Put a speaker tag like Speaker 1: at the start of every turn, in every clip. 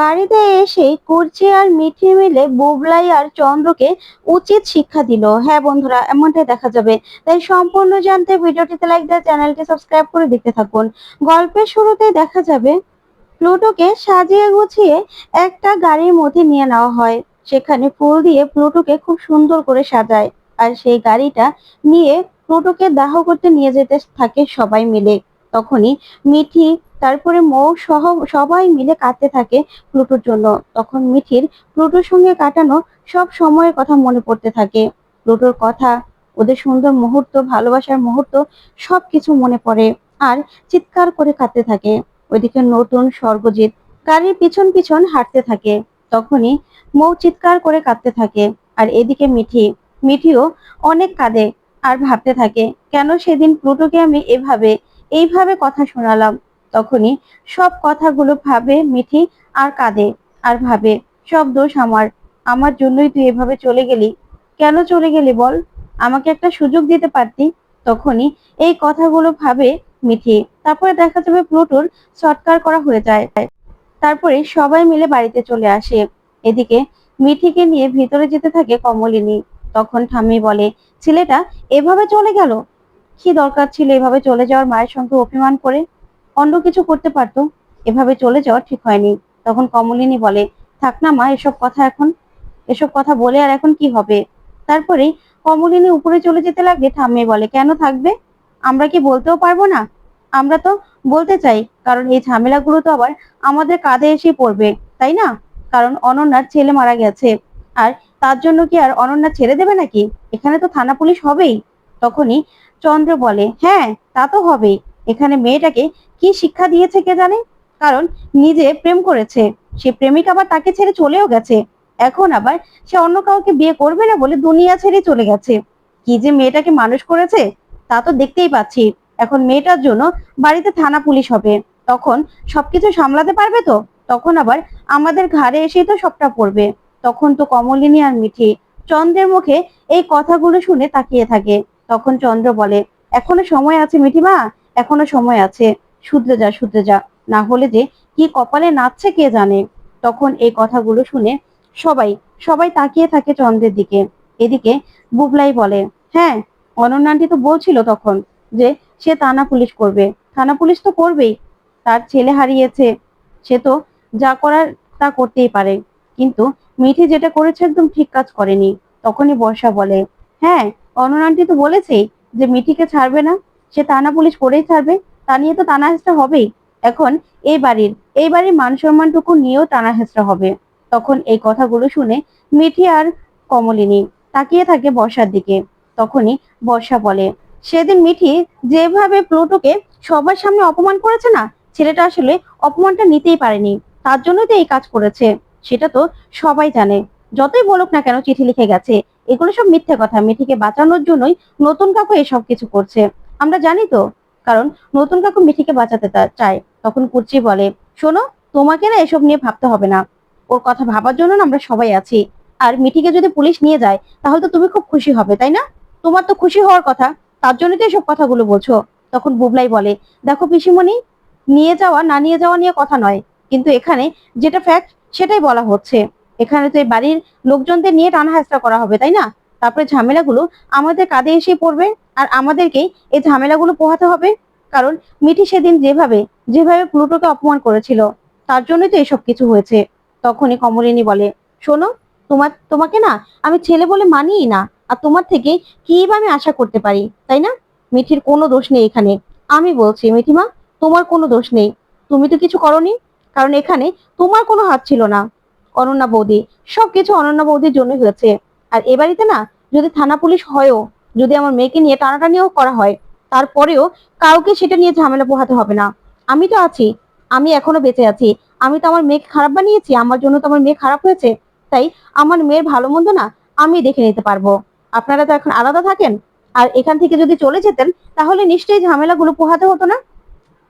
Speaker 1: বাড়িতে এসে কুর্চি আর মিঠি মিলে বুবলাই আর চন্দ্রকে উচিত শিক্ষা দিল। হ্যাঁ বন্ধুরা, এমনটাই দেখা যাবে। তাই সম্পূর্ণ জানতে ভিডিওটিতে লাইক দেয় চ্যানেলটি সাবস্ক্রাইব করে দেখতে থাকুন। গল্পের শুরুতে দেখা যাবে, প্লুটোকে সাজিয়ে গুছিয়ে একটা গাড়ির মধ্যে নিয়ে নেওয়া হয়। সেখানে ফুল দিয়ে প্লুটোকে খুব সুন্দর করে সাজায়। আর সেই গাড়িটা নিয়ে প্লুটোকে দাহ করতে নিয়ে যেতে থাকে সবাই মিলে। তখনই মিঠি তারপরে মৌ সহ সবাই মিলে কাঁদতে থাকে প্লুটোর জন্য। তখন মিঠির প্লুটোর সঙ্গে কাটানো সব সময়ের কথা মনে পড়তে থাকে। প্লুটোর কথা, ওদের সুন্দর মুহূর্ত, ভালোবাসার মুহূর্ত সব কিছু মনে পড়ে আর চিৎকার করে কাঁদতে থাকে। ওইদিকে নতুন স্বর্গজিৎ গাড়ির পিছন পিছন হাঁটতে থাকে। তখনই মৌ চিৎকার করে কাঁদতে থাকে। আর এদিকে মিঠি, মিঠিও অনেক কাঁদে আর ভাবতে থাকে, কেন সেদিন প্লুটোকে আমি এভাবে, এইভাবে কথা শোনালাম? তখনই সব কথাগুলো ভাবে, মিঠি আর কাঁদে আর ভাবে, সব দোষ আমার। আমার জন্যই তুই এভাবে চলে গেলি। কেন চলে গেলি বল? আমাকে একটা সুযোগ দিতে পারতি? তখনই এই কথাগুলো ভাবে মিঠি। তারপরে দেখা যাবে প্লুটোর সৎকার করা হয়ে যায়। তারপরে সবাই মিলে বাড়িতে চলে আসে। এদিকে মিঠিকে নিয়ে ভিতরে যেতে থাকে কমলিনী। তখন ঠাম্মি বলে, ছেলেটা এভাবে চলে গেল? কি দরকার ছিল এভাবে চলে যাওয়ার মায়ের সঙ্গে অভিমান করে? অন্য কিছু করতে পারতো। এভাবে চলে যাওয়া ঠিক হয়নি। তখন কমলিনী বলে, থাক না মা, এসব কথা এখন, এসব কথা বলে আর এখন কি হবে? তারপরেই কমলিনী উপরে চলে যেতে লাগলে ঠাম্মি বলে, কেন থাকবে? আমরা কি বলতেও পারব না? আমরা তো বলতে চাই, কারণ এই ঝামেলাগুলো তো আবার আমাদের কাঁধে এসে পড়বে, তাই না? কারণ অনন্যার ছেলে মারা গেছে। আর তার জন্য কি আর অনন্যা ছেড়ে দেবে নাকি? এখানে তো থানা পুলিশ হবেই। তখনই চন্দ্র বলে হ্যাঁ তা তো হবেই। এখানে মেয়েটাকে কি শিক্ষা দিয়েছে কে জানে? কারণ নিজে প্রেম করেছে। সে প্রেমিক আবার তাকে ছেড়ে চলেও গেছে। এখন আবার সে অন্য কাউকে বিয়ে করবে না বলে দুনিয়া ছেড়ে চলে গেছে। কি যে মেয়েটাকে মানুষ করেছে, তা তো দেখতেই পাচ্ছি। এখন মেয়েটার জন্য বাড়িতে থানা পুলিশ হবে। তখন সবকিছু সামলাতে পারবে তো? তখন আবার আমাদের ঘাড়ে এসেই তো সবটা পড়বে। তখন তো কমলিনী আর মিঠি চন্দ্রের মুখে এই কথাগুলো শুনে তাকিয়ে থাকে। তখন চন্দ্র বলে, এখনও সময় আছে মিঠিমা? এখনও সময় আছে, শুধরে যা শুধরে যা। না হলে যে কি কপালে নাচছে কে জানে? তখন এই কথাগুলো শুনে সবাই সবাই তাকিয়ে থাকে চন্দ্রের দিকে। এদিকে বুবলাই বলে হ্যাঁ অনন্যান্টি তো বলছিল তখন যে সে থানা পুলিশ করবে। থানা পুলিশ তো করবেই। তার ছেলে হারিয়েছে। সে তো যা করার তা করতেই পারে। কিন্তু মিঠি যেটা করেছে একদম ঠিক কাজ করেনি। তখনই বর্ষা বলে হ্যাঁ অনন্যান্টি তো বলেছেই যে মিঠিকে ছাড়বে না। সে থানা পুলিশ করেই ছাড়বে। তা নিয়ে তো টানা হেঁচড়া হবেই। এখন এই বাড়ির এই বাড়ির মান সম্মানটুকু নিয়েও টানা হেঁচড়া হবে। তখন এই কথাগুলো শুনে মিঠি আর কমলিনী তাকিয়ে থাকে বর্ষার দিকে। তখনই বর্ষা বলে, সেদিন মিঠি যেভাবে প্লুটোকে সবার সামনে অপমান করেছে না, ছেলেটা আসলে অপমানটা নিতেই পারেনি। তার জন্যই তো এই কাজ করেছে। সেটা তো সবাই জানে। যতই বলুক না কেন চিঠি লিখে গেছে। এগুলো সব মিথ্যে কথা। মিঠিকে বাঁচানোর জন্যই নতুন কাকু এসব কিছু করছে। আমরা জানি তো, কারণ নতুন কাকু মিঠিকে বাঁচাতে চায়। তখন কুর্চি বলে, শোনো, তোমাকে না এসব নিয়ে ভাবতে হবে না। ওর কথা ভাবার জন্য না আমরা সবাই আছি। আর মিঠিকে যদি পুলিশ নিয়ে যায়, তাহলে তো তুমি খুব খুশি হবে, তাই না? তোমার তো খুশি হওয়ার কথা, তার জন্য তো এসব কথাগুলো বলছো। তখন বুবলাই বলে, দেখো পিসিমণি, নিয়ে যাওয়া না নিয়ে যাওয়া নিয়ে কথা নয়। কিন্তু এখানে যেটা ফ্যাক্ট সেটাই বলা হচ্ছে। এখানে তো এই বাড়ির লোকজনদের নিয়ে টানা হেঁচড়া করা হবে, তাই না? তারপরে ঝামেলাগুলো আমাদের কাঁধে এসে পড়বে। আর আমাদেরকেই এই ঝামেলাগুলো পোহাতে হবে। কারণ মিঠি সেদিন যেভাবে যেভাবে প্লুটোকে অপমান করেছিল, তার জন্যই তো এসব কিছু হয়েছে। তখনই কমলিনী বলে, শোনো, তোমার, তোমাকে না, আমি ছেলে বলে মানিই না। আর তোমার থেকে কি বা আমি আশা করতে পারি, তাই না? মিঠির কোনো দোষ নেই এখানে। আমি বলছি, মিঠিমা, তোমার কোনো দোষ নেই। তুমি তো কিছু করনি, কারণ এখানে তোমার কোনো হাত ছিল না। অনন্যা বৌদি, সবকিছু অনন্যা বৌদির জন্য হয়েছে। আর এ বাড়িতে না, যদি থানা পুলিশ হয়ও যদি আমার মেয়েকে নিয়ে টানাটানিও করা হয়, তারপরেও কাউকে সেটা নিয়ে ঝামেলা পোহাতে হবে না। আমি তো আছি, আমি এখনও বেঁচে আছি, আমি তো আমার মেয়েকে খারাপ বানিয়েছি, আমার জন্য তো আমার মেয়ে খারাপ হয়েছে, তাই আমার মেয়ের ভালো মন্দ না আমি দেখে নিতে পারব। আপনারা তো এখন আলাদা থাকেন, আর এখান থেকে যদি চলে যেতেন, তাহলে নিশ্চয়ই ঝামেলাগুলো পোহাতে হতো না।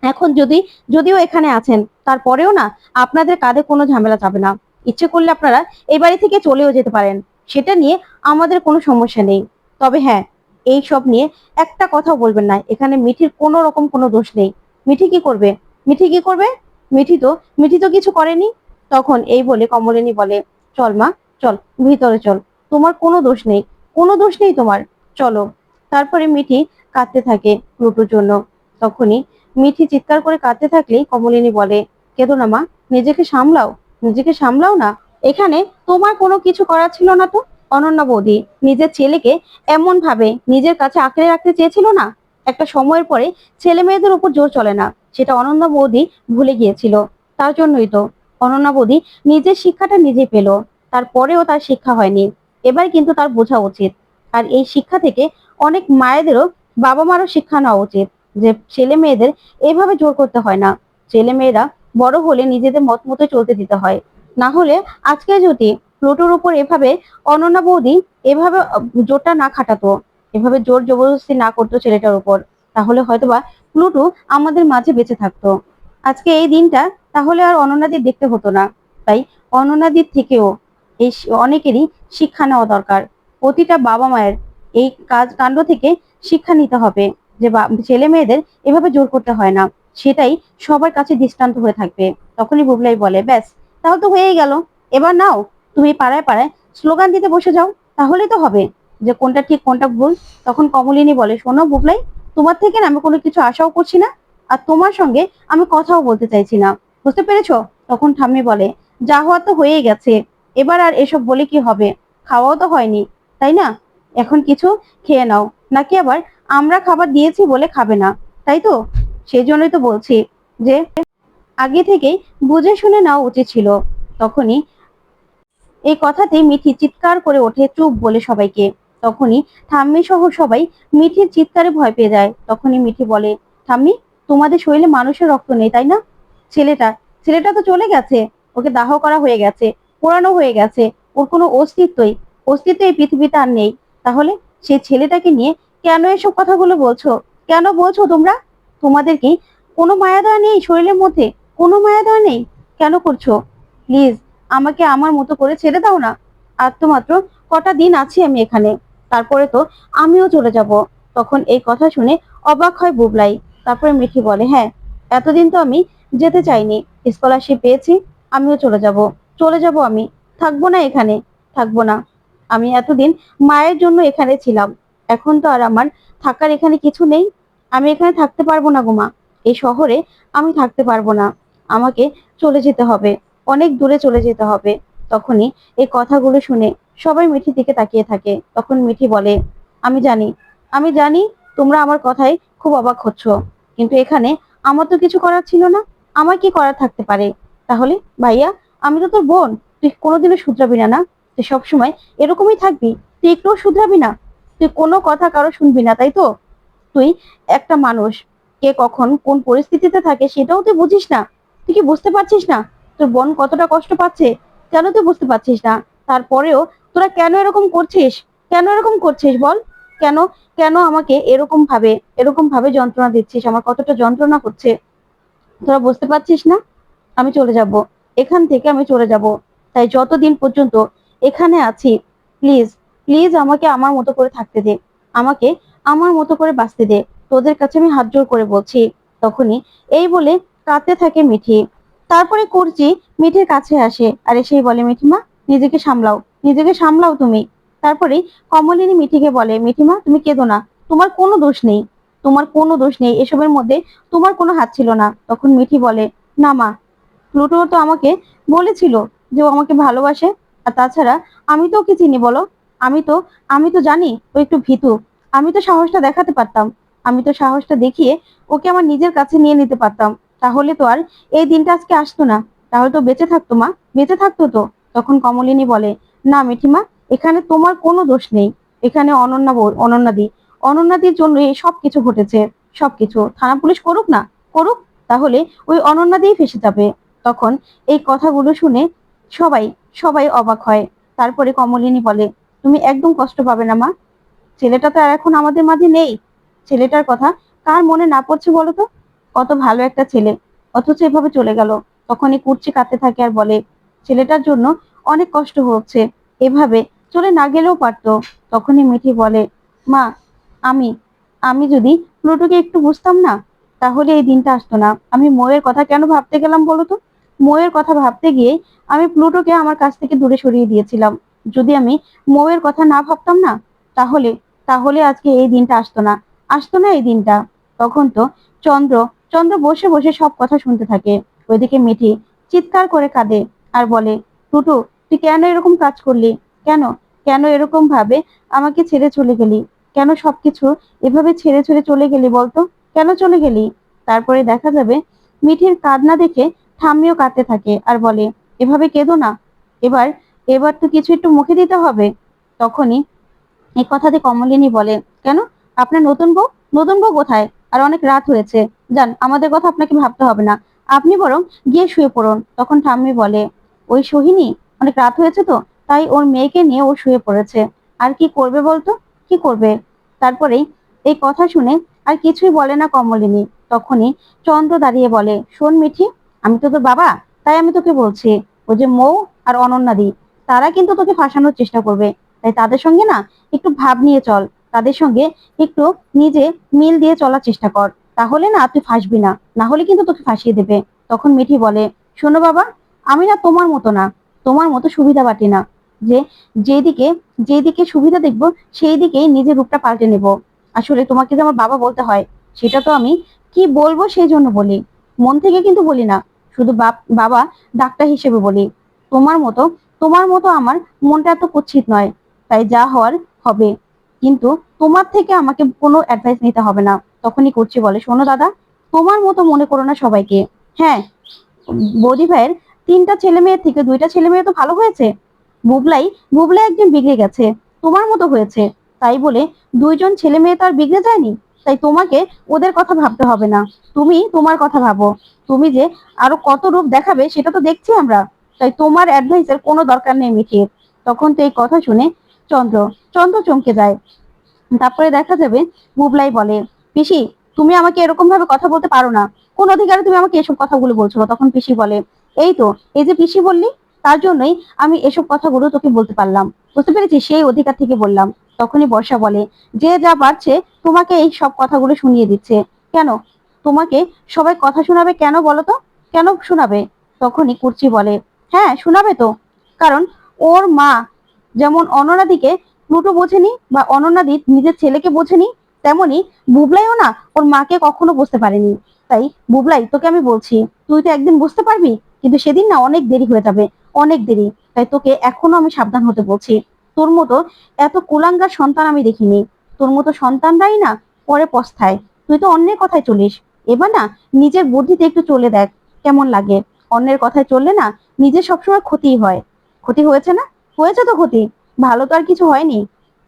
Speaker 1: এখন যদি, যদিও এখানে আছেন, তারপরেও না, আপনাদের কাঁধে কোনো ঝামেলা যাবে না। ইচ্ছে করলে আপনারা এই বাড়ি থেকে চলেও যেতে পারেন, সেটা নিয়ে আমাদের কোনো সমস্যা নেই। তবে হ্যাঁ এই সব নিয়ে একটা কথা বলবেন না। এখানে মিঠির কোনো রকম কোনো দোষ নেই। মিঠি কি করবে? মিঠি কি করবে? মিঠি তো মিঠি তো কিছু করেনি। তখন এই বলে কমলিনী বলে, চল মা, চল, ভিতরে চল। তোমার কোনো দোষ নেই। কোনো দোষ নেই তোমার। চলো। তারপরে মিঠি কাঁদতে থাকে প্লুটোর জন্য। তখনই মিঠি চিৎকার করে কাঁদতে থাকলেই কমলিনী বলে, কেঁদো না মা, নিজেকে সামলাও। নিজেকে সামলাও না। এখানে তোমার কোনো কিছু করার ছিল না তো? অনন্যা বৌদি নিজের ছেলেকে এমন ভাবে নিজের কাছে আঁকড়ে রাখতে চেয়েছিল না? একটা সময়ের পরে ছেলে মেয়েদের উপর জোর চলে না, সেটা অনন্যা বৌদি ভুলে গিয়েছিল। তার জন্যই তো অনন্যা বৌদি নিজের শিক্ষাটা নিজে পেল, তারপরেও তার শিক্ষা হয়নি। এবার কিন্তু তার বোঝা উচিত। আর এই শিক্ষা থেকে অনেক মায়েদেরও বাবা মারও শিক্ষা নেওয়া উচিত যে ছেলে মেয়েদের এভাবে জোর করতে হয় না। ছেলে মেয়েরা বড় হলে নিজেদের মত মতো চলতে দিতে হয়। না হলে আজকে যদি প্লুটোর উপর এভাবে অনন্যা বৌদি এভাবে জোরটা না খাটাতো, এভাবে জোর জবরদস্তি না করতো ছেলেটার উপর, তাহলে হয়তোবা প্লুটো আমাদের মাঝে বেঁচে থাকতো। আজকে এই দিনটা তাহলে আর অনন্যাদির দেখতে হতো না। তাই অনন্যাদির থেকেও এই অনেকেরই শিক্ষা নেওয়া দরকার। প্রতিটা বাবা মায়ের এই কাজ, কাণ্ড থেকে শিক্ষা নিতে হবে যে ছেলে মেয়েদের এভাবে জোর করতে হয় না। সেটাই সবার কাছে দৃষ্টান্ত হয়ে থাকবে। তখনই বুবলাই বলে, ব্যাস, তাহলে তো হয়েই গেল। এবার নাও তুমি পাড়ায় পাড়ায় স্লোগান দিতে বসে যাও, তাহলেই তো হবে। যে কোনটা ঠিক, কোনটা ভুল, তখন কমলিনী বলে, শোনো বুবলাই, তোমার থেকে আমি কোনো কিছু আশাও করছি না, আর তোমার সঙ্গে আমি কথাও বলতে চাইছি না। বুঝতে পেরেছ? তখন ঠাম্মি বলে, যা হওয়া তো হয়েই গেছে, এবার আর এসব বলে কি হবে? খাওয়াও তো হয়নি, তাই না? এখন কিছু খেয়ে নাও, নাকি আবার আমরা খাবার দিয়েছি বলে খাবে না, তাই তো? সেই জন্যই তো বলছি যে, আগে থেকেই বুঝে শুনে নেওয়া উচিত ছিল। তখনই এই কথাতে মিঠি চিৎকার করে ওঠে, চুপ বলে সবাইকে। তখনই ঠাম্মি সহ সবাই মিঠির চিৎকারে ভয় পেয়ে যায়। তখনই মিঠি বলে, ঠাম্মি, তোমাদের শরীরে মানুষের রক্ত নেই, তাই না? ছেলেটা ছেলেটা তো চলে গেছে। ওকে দাহ করা হয়ে গেছে, পোড়ানো হয়ে গেছে। ওর কোনো অস্তিত্বই, অস্তিত্ব এই পৃথিবীতে আর নেই। তাহলে সেই ছেলেটাকে নিয়ে কেন এসব কথাগুলো বলছো? কেন বলছো তোমরা? তোমাদের কি কোনো মায়া দয়া নেই শরীরের মধ্যে? কোনো মায়া দয়া নেই? কেন করছ? প্লিজ আমাকে আমার মতো করে ছেড়ে দাও না। আর তো মাত্র কটা দিন আছি আমি এখানে। তারপরে তো আমিও চলে যাব। তখন এই কথা শুনে অবাক হয় বুবলাই। তারপরে মিঠি বলে হ্যাঁ এতদিন তো আমি যেতে চাইনি। স্কলারশিপ পেয়েছি, আমিও চলে যাব। চলে যাব আমি। থাকব না এখানে। থাকব না। আমি এতদিন মায়ের জন্য এখানে ছিলাম। এখন তো আর আমার থাকার এখানে কিছু নেই। আমি এখানে থাকতে পারব না গো মা। এই শহরে আমি থাকতে পারব না। আমাকে চলে যেতে হবে। অনেক দূরে চলে যেতে হবে। তখনই এই কথাগুলো শুনে সবাই মিঠির দিকে তাকিয়ে থাকে। তখন মিঠি বলে, আমি জানি আমি জানি তোমরা আমার কথায় খুব অবাক হচ্ছ, কিন্তু এখানে আমার তো কিছু করার ছিল না। আমার কি করার থাকতে পারে? তাহলে ভাইয়া, আমি তো তোর বোন। তুই কোনোদিনও শুধরাবি না না? তুই সবসময় এরকমই থাকবি? তুই একটুও শুধরাবি না? তুই কোনো কথা কারও শুনবি না, তাই তো? তুই একটা মানুষ। কে কখন কোন পরিস্থিতিতে থাকে সেটাও তুই বুঝিস না। তুই কি বুঝতে পারছিস না? তোর বোন কতটা কষ্ট পাচ্ছে কেন তুই বুঝতে পারছিস না। তারপরেও তোরা কেন এরকম করছিস? কেন এরকম করছিস বল? কেন কেন আমাকে এরকম ভাবে এরকম ভাবে যন্ত্রণা দিচ্ছিস? আমার কতটা যন্ত্রণা হচ্ছে? তোরা বুঝতে পারছিস না? আমি চলে যাব। এখান থেকে আমি চলে যাব। তাই যতদিন পর্যন্ত এখানে আছি প্লিজ প্লিজ আমাকে আমার মতো করে থাকতে দে। আমাকে আমার মতো করে বাঁচতে দে। তোদের কাছে আমি হাত জোর করে বলছি। তখনই এই বলে কাঁদতে থাকে মিঠি। তারপরে করছি মিঠির কাছে আসে। আর এসেই বলে, মিঠিমা, নিজেকে সামলাও। নিজেকে সামলাও তুমি। তারপরে কমলিনী মিঠিকে বলে, মিঠিমা, তুমি কেঁদো না। তোমার কোনো দোষ নেই। তোমার কোনো দোষ নেই। এসবের মধ্যে তোমার কোনো হাত ছিল না। তখন মিঠি বলে, না মা প্লুটো তো আমাকে বলেছিল যে ও আমাকে ভালোবাসে। আর তাছাড়া আমি তো ওকে চিনি, বলো। আমি তো আমি তো জানি ও একটু ভীতু। আমি তো সাহসটা দেখাতে পারতাম। আমি তো সাহসটা দেখিয়ে ওকে আমার নিজের কাছে নিয়ে নিতে পারতাম। তাহলে তো আর এই দিনটা আজকে আসতো না। তাহলে তো বেঁচে থাকতো মা, বেঁচে থাকতো তো। তখন কমলিনী বলে, না মিঠিমা, এখানে তোমার কোনো দোষ নেই। এখানে অনন্যা অনন্যাদি অনন্যাদির জন্য এই সব কিছু ঘটেছে, সবকিছু। থানা পুলিশ করুক না, করুক, তাহলে ওই অনন্যাদিই ফেসে যাবে। তখন এই কথাগুলো শুনে সবাই সবাই অবাক হয়। তারপরে কমলিনী বলে, তুমি একদম কষ্ট পাবে না মা। ছেলেটা তো আর এখন আমাদের মাঝে নেই। ছেলেটার কথা কার মনে না পড়ছে বলো তো? কত ভালো একটা ছেলে। অথচ এভাবে চলে গেল। তখনই কুর্চি কাঁদতে থাকে আর বলে, ছেলেটার জন্য অনেক কষ্ট হচ্ছে। এভাবে চলে না গেলেও পারতো। তখনই মিঠি বলে, মা, আমি আমি যদি প্লুটোকে একটু বুঝতাম না, তাহলে এই দিনটা আসতো না। আমি মোয়ের কথা কেন ভাবতে গেলাম বলো তো? মৌয়ের কথা ভাবতে গিয়ে আমি প্লুটোকে আমার কাছ থেকে দূরে সরিয়ে দিয়েছিলাম। যদি আমি মৌয়ের কথা না ভাবতাম না, তাহলে তাহলে আজকে এই দিনটা আসতো না। আসতো না এই দিনটা। তখন তো চন্দ্র চন্দ্র বসে বসে সব কথা শুনতে থাকে। ওইদিকে মিঠি চিৎকার করে কাঁদে আর বলে, টুটু, তুই কেন এরকম কাজ করলি? কেন? কেন এরকম ভাবে আমাকে ছেড়ে চলে গেলি? কেন সবকিছু এভাবে ছেড়ে ছেড়ে চলে গেলি বলতো? কেন চলে গেলি? তারপরে দেখা যাবে মিঠির কাঁদনা দেখে ঠাম্মিও কাঁদতে থাকে আর বলে, এভাবে কেঁদো না। এবার এবার তো কিছু একটু মুখে দিতে হবে। তখনই এই কথাতে কমলিনী বলে, কেন? আপনার নতুন বউ? নতুন বউ কোথায়? আর অনেক রাত হয়েছে। যান, আমাদের কথা আপনাকে ভাবতে হবে না। আপনি বরং গিয়ে শুয়ে পড়ুন। তখন ঠাম্মি বলে, ওই সোহিনী, অনেক রাত হয়েছে তো, তাই ওর মেয়েকে নিয়ে ও শুয়ে পড়েছে। আর কি করবে বলতো? কি করবে? তারপরেই এই কথা শুনে আর কিছুই বলে না কমলিনী। তখনই চন্দ্র দাঁড়িয়ে বলে, শোন মিঠি, আমি তো তোর বাবা, তাই আমি তোকে বলছি ওই যে মৌ আর অনন্যাদি তারা কিন্তু তোকে ফাঁসানোর চেষ্টা করবে। তাই তাদের সঙ্গে না একটু ভাব নিয়ে চল। তাদের সঙ্গে একটু নিজে মিল দিয়ে চলার চেষ্টা কর। তাহলে না তুই ফাঁসবি না না হলে কিন্তু তোকে ফাঁসিয়ে দেবে। তখন মিঠি বলে, শোনো বাবা, আমি না তোমার মতো না, তোমার মতো সুবিধা বাটি না। যে, যেদিকে যেদিকে সুবিধা দেখব সেই দিকেই নিজের রূপটা পাল্টে নেব। আসলে তোমাকে যে আমার বাবা বলতে হয়, সেটা তো আমি কি বলব সেই জন্য বলি। মন থেকে কিন্তু বলি না, শুধু বাবা, ডাক্তার হিসেবে বলি। তোমার মতো তোমার মতো আমার মনটা এত কুচ্ছিত নয়, তাই যা হওয়ার হবে। কিন্তু তোমার থেকে আমাকে কোনো অ্যাডভাইস নিতে হবে না। তখনই করছি বলে। শোনো দাদা, তোমার মতো মনে করো না সবাইকে। হ্যাঁ বৌদি ভাইয়ের তিনটা ছেলে মেয়ের থেকে দুইটা ছেলে মেয়ে তো ভালো হয়েছে। বুবলাই বুবলাই একজন বিগড়ে গেছে। তোমার মতো হয়েছে। তাই বলে দুইজন ছেলে মেয়ে তো আর বিগড়ে যায়নি। তাই তোমাকে ওদের কথা ভাবতে হবে না। তুমি তোমার কথা ভাবো। তুমি যে আরও কত রূপ দেখাবে, সেটা তো দেখছি আমরা। তাই তোমার অ্যাডভাইসের কোনো দরকার নেই মিঠির তখন তো এই কথা শুনে চন্দ্র চন্দ্র চমকে যায়। তারপরে দেখা যাবে মুবলাই বলে, পিসি, তুমি আমাকে এরকম ভাবে কথা বলতে পারো না। কোন অধিকারে তুমি আমাকে এসব কথাগুলো বলছো? তখন পিসি বলে, এই তো, এই যে পিসি বললি, তার জন্যই আমি এসব কথাগুলো তোকে বলতে পারলাম। বুঝতে পেরেছি সেই অধিকার থেকে বললাম। তখনই বর্ষা বলে, যে যা পারছে, তোমাকে এই সব কথাগুলো শুনিয়ে দিচ্ছে। কেন? তোমাকে সবাই কথা শোনাবে কেন বলো তো? কেন শোনাবে? তখনই কুর্চি বলে হ্যাঁ শোনাবে তো। কারণ ওর মা যেমন অননাদিকে প্লুটো বোঝেনি বা অনন্যাদি নিজের ছেলেকে বোঝেনি, তেমনি বুবলাইও না ওর মাকে কখনো বুঝতে পারেনি। তাই বুবলাই, তোকে আমি বলছি, তুই তো একদিন বুঝতে পারবি, কিন্তু সেদিন না অনেক দেরি হয়ে যাবে, অনেক দেরি। তাই তোকে এখনও আমি সাবধান হতে বলছি। তোর মতো এত কুলাঙ্গার সন্তান আমি দেখিনি। তোর মতো সন্তানরাই না পরে পস্তায়। তুই তো অন্যের কথায় চলিস। এবার না নিজের বুদ্ধিতে একটু চলে দেখ, কেমন লাগে। অন্যের কথায় চললে না নিজের সবসময় ক্ষতিই হয়। ক্ষতি হয়েছে না? হয়েছে তো ক্ষতি? ভালো তো আর কিছু হয়নি।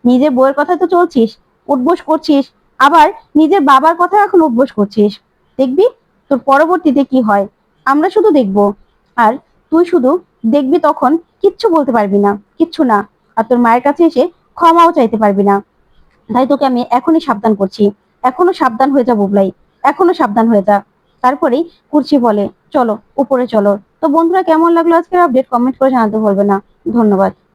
Speaker 1: নিজের বউয়ের কথা তো চলছিস, উঠবোস করছিস, আবার নিজের বাবার কথা এখন উঠবোস করছিস। দেখবি তোর পরবর্তীতে কি হয়। আমরা শুধু দেখব। আর তুই শুধু দেখবি তখন কিচ্ছু বলতে পারবি না, কিচ্ছু না। আর তোর মায়ের কাছে এসে ক্ষমাও চাইতে পারবি না। তাই তোকে আমি এখনই সাবধান করছি। এখনও সাবধান হয়ে যা বুবলাই এখনও সাবধান হয়ে যা। তারপরেই কুর্চি বলে, চলো, উপরে চলো। তো বন্ধুরা কেমন লাগল আজকের আপডেট কমেন্ট করে জানাতে ভুলবে না। ধন্যবাদ।